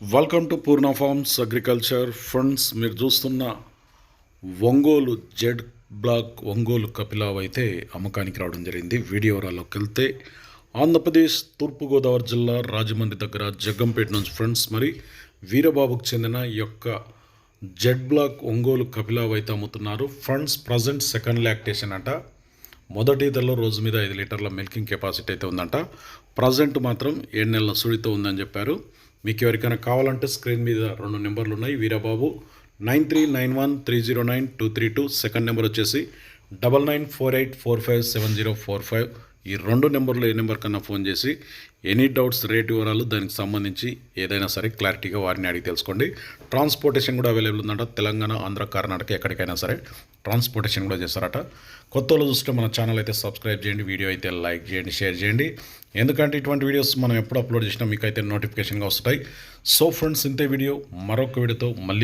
Welcome to Purna farms agriculture funds మీరు చూస్తున్న Ongole Z black Ongole కపిలావ్ అయితే అమ్మకానికి రావడం జరిగింది. వీడియోరాలోకి వెళ్తే ఆంధ్రప్రదేశ్ తూర్పుగోదావరి జిల్లా రాజమండ్రి దగ్గర జగ్గంపేట నుంచి ఫ్రెండ్స్ మరి వీరబాబుకు చెందిన యొక్క జెడ్ బ్లాక్ ఒంగోలు కపిలావ్ అయితే అమ్ముతున్నారు. ఫండ్స్ ప్రజెంట్ సెకండ్ లాక్టేషన్ అంట. మొదటి ధరలో రోజు మీద ఐదు లీటర్ల మిల్కింగ్ కెపాసిటీ అయితే ఉందంట. ప్రజెంట్ మాత్రం ఏడు నెలల సుడితో ఉందని చెప్పారు. మీకు ఎవరికైనా కావాలంటే స్క్రీన్ మీద రెండు నెంబర్లు ఉన్నాయి Veerababu nine three nine one three zero nine two three two second number వచ్చేసి double nine four eight four five seven zero four five ఈ రెండు నెంబర్లో ఏ నెంబర్ కన్నా ఫోన్ చేసి ఎనీ డౌట్స్ రేట్ వివరాలు దానికి సంబంధించి ఏదైనా సరే క్లారిటీగా వారిని అడిగి తెలుసుకోండి. ట్రాన్స్పోర్టేషన్ కూడా అవైలబుల్ ఉందంట. తెలంగాణ ఆంధ్ర కర్ణాటక ఎక్కడికైనా సరే ట్రాన్స్పోర్టేషన్ కూడా చేస్తారట. కొత్త వాళ్ళు చూస్తే మన ఛానల్ అయితే సబ్స్క్రైబ్ చేయండి వీడియో అయితే లైక్ చేయండి షేర్ చేయండి. ఎందుకంటే ఇటువంటి వీడియోస్ మనం ఎప్పుడు అప్లోడ్ చేసినా మీకు అయితే నోటిఫికేషన్గా వస్తాయి. సో ఫ్రెండ్స్ ఇంతే వీడియో. మరొక వీడియోతో మళ్ళీ